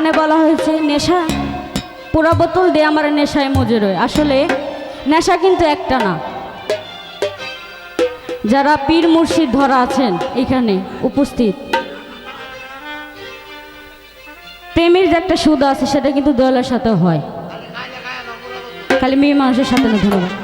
গানে বলা হয়েছে, নেশা। পুরা বোতল দিয়ে আমার নেশায় মজে রয়। আসলে নেশা কিন্তু একটা না। যারা পীর মুর্শিদ ধরা আছেন এখানে উপস্থিত, প্রেমের যে একটা সুদ আছে, সেটা কিন্তু দয়ালের সাথে হয়। খালি মেয়ে মানুষের সাথে না, ধন্যবাদ।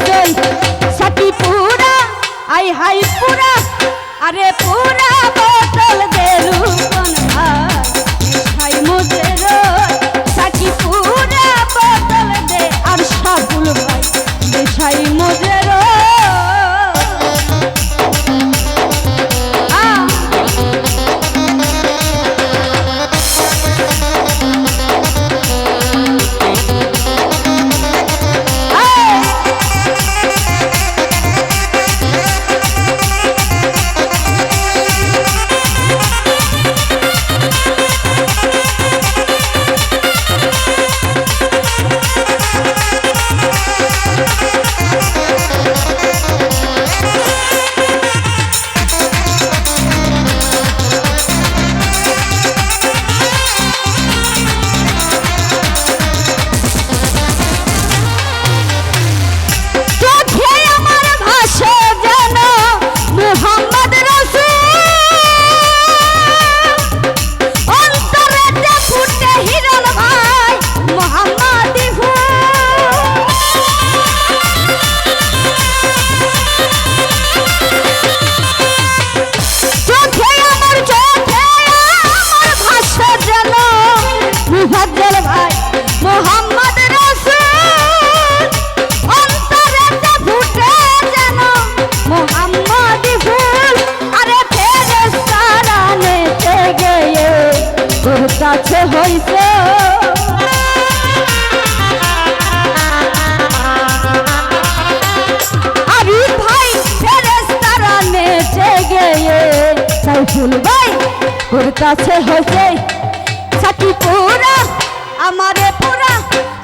করতাছে হইছে পুরা আই হাই পুরা আরে পুরা কাছে হইছে আরে ভাই, ফেরেশতারা নেচে গিয়ে সাইফুল ভাই তোর কাছে হইছে সাকি পুরা আমারে পুরা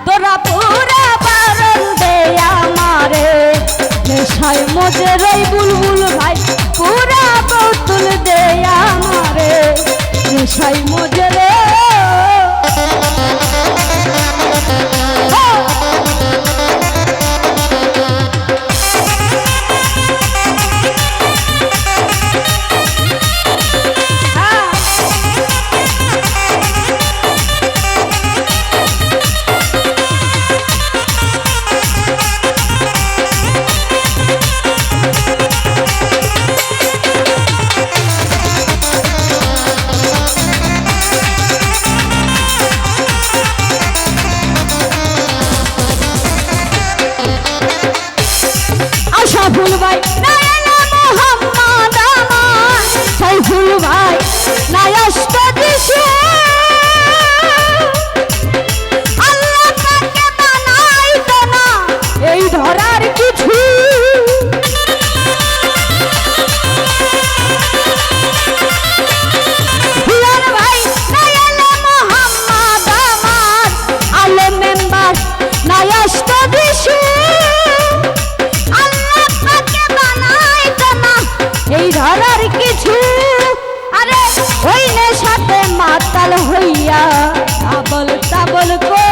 তোরা পুরা বারণ দে আমারে। নেশায় মজে রই বুলবুল ভাই, পুরা বোতল দে আমারে। নেশায় মজে রে ধরার কিছু? আরে ওই সাথে মাতাল হইয়া আবল তাবল কো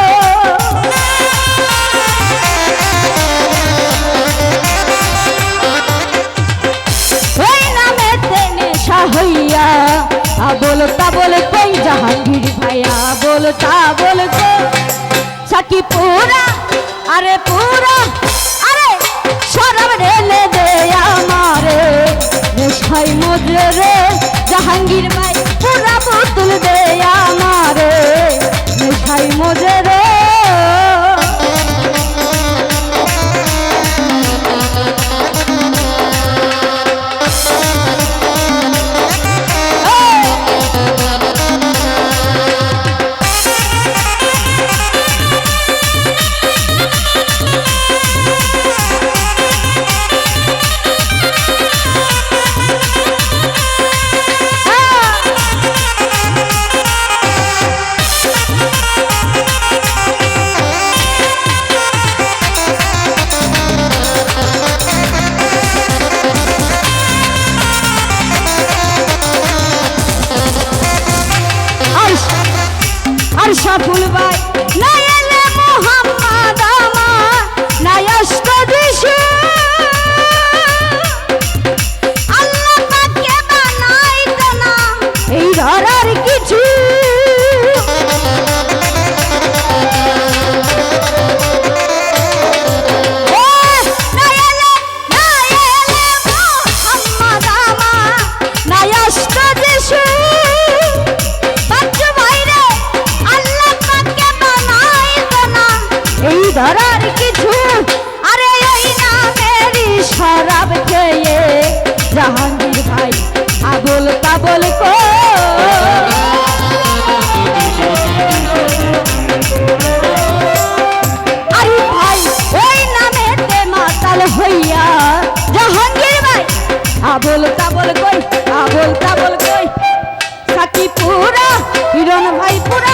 নেশা হইয়া আবল তাবল কই জাহাঙ্গীর ভাইয়া বল তাবল কো সাকি পুরা, আরে পুরা নেশাই মজে আর সফল ভাই ধরার কিছু আরে এই নামেরই শরাব খেয়ে জাহাঙ্গীর ভাই আবল তাবল কো আরে ভাই, ওই নামেতে মাতাল হইয়া কই? সাকি পুরা হিরণ ভাই পুরা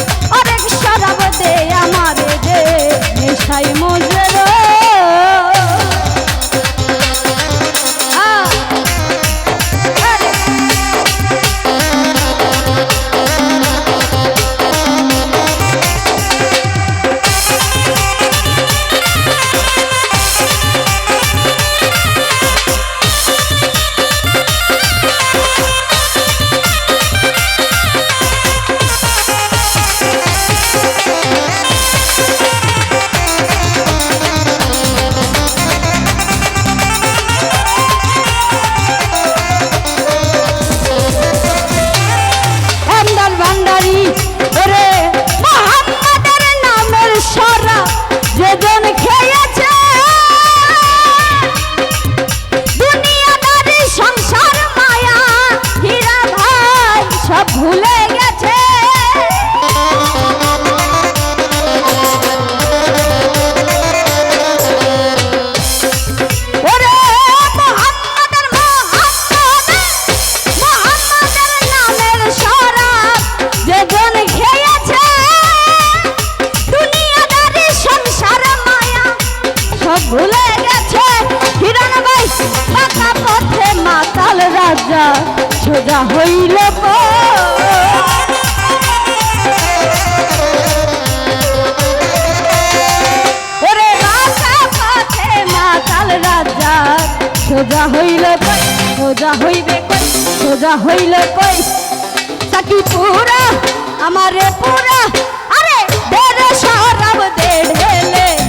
নেশাই মুজে সোজা হইল কই? সোজা হইবে কই? সোজা হইল কই? সাকি পুরা আমারে পুরা। আরে দেড় সরব দেড়।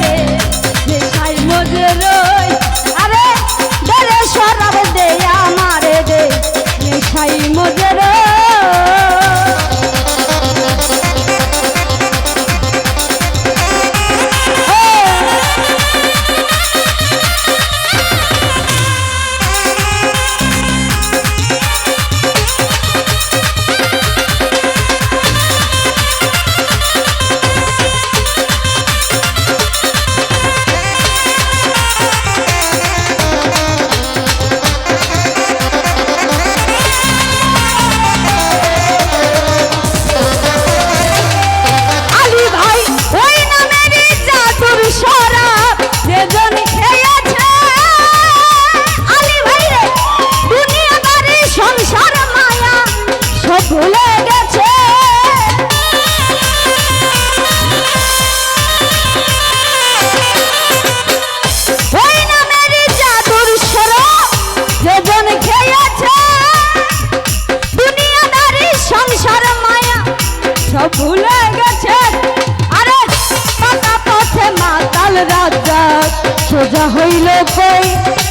নব্বই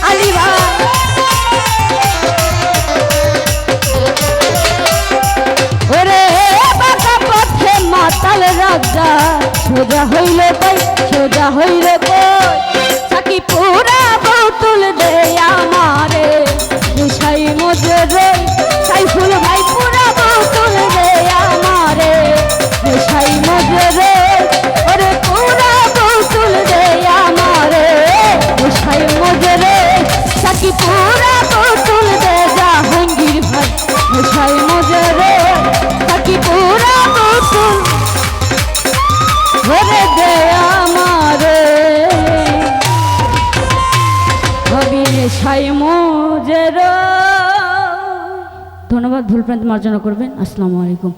আলিবা ওরে বাঁকা পথে মাতাল রাজা, সোজা হইল বই সোজা হইল বই সাকি পুরা বউতুল দেয়া আমার ভুল প্রান্ত মার্জনা করবেন। আসসালামু আলাইকুম।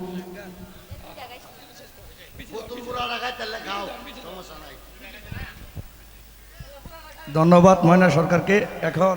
ধন্যবাদ ময়না সরকারকে। এখন